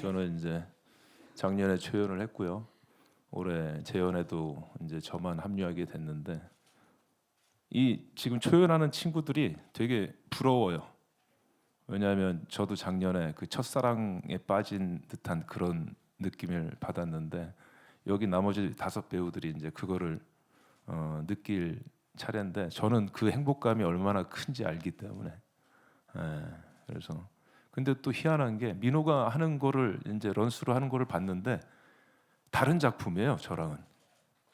저는 이제 작년에 초연을 했고요. 올해 재연에도 이제 저만 합류하게 됐는데 이 지금 초연하는 친구들이 되게 부러워요. 왜냐하면 저도 작년에 그 첫사랑에 빠진 듯한 그런 느낌을 받았는데 여기 나머지 다섯 배우들이 이제 그거를 어, 느낄 차례인데 저는 그 행복감이 얼마나 큰지 알기 때문에 예, 그래서 근데 또 희한한 게 민호가 하는 거를 이제 런스로 하는 거를 봤는데 다른 작품이에요 저랑은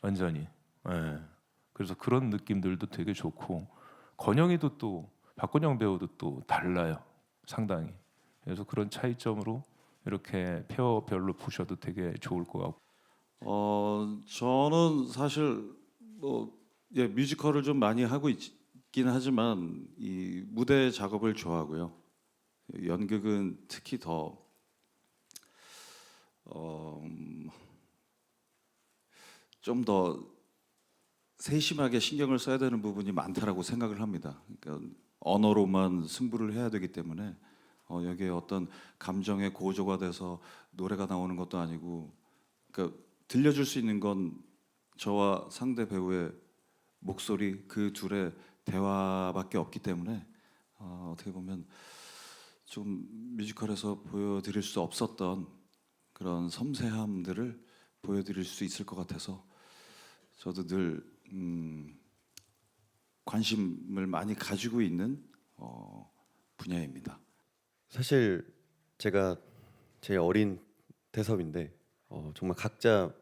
완전히 예. 그래서 그런 느낌들도 되게 좋고 건영이도 또 박건영 배우도 또 달라요 상당히 그래서 그런 차이점으로 이렇게 페어별로 보셔도 되게 좋을 것 같고 어 저는 사실 뭐 예, 뮤지컬을 좀 많이 하고 있 긴 하지만 이 무대 작업을 좋아하고요. 연극은 특히 더 어, 음, 좀더 세심하게 신경을 써야 되는 부분이 많다라고 생각을 합니다. 그러니까 언어로만 승부를 해야 되기 때문에 어, 여기에 어떤 감정의 고조가 돼서 노래가 나오는 것도 아니고 그러니까 들려줄 수 있는 건 저와 상대 배우의 목소리 그 둘의 대화밖에 없기 때문에 어, 어떻게 보면 좀 뮤지컬에서 보여드릴 수 없었던 그런 섬세함들을 보여드릴 수 있을 것 같아서 저도 늘 음, 관심을 많이 가지고 있는 어, 분야입니다. 사실 제가 제일 어린 태섭인데 어, 정말 각자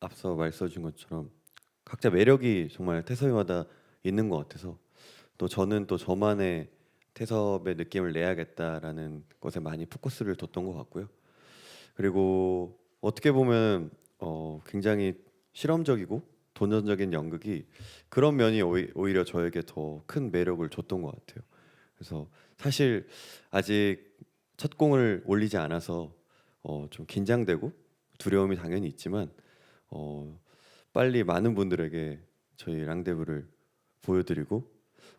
앞서 말씀해준 것처럼 각자 매력이 정말 태섭이마다 있는 것 같아서 또 저는 또 저만의 태섭의 느낌을 내야겠다라는 것에 많이 포커스를 뒀던 것 같고요. 그리고 어떻게 보면 어, 굉장히 실험적이고 도전적인 연극이 그런 면이 오히- 오히려 저에게 더 큰 매력을 줬던 것 같아요. 그래서 사실 아직 첫 공을 올리지 않아서 어, 좀 긴장되고 두려움이 당연히 있지만 어, 빨리 많은 분들에게 저희 랑데브를 보여드리고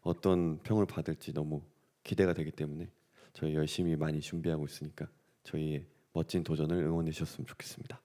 어떤 평을 받을지 너무 기대가 되기 때문에 저희 열심히 많이 준비하고 있으니까 저희의 멋진 도전을 응원해 주셨으면 좋겠습니다.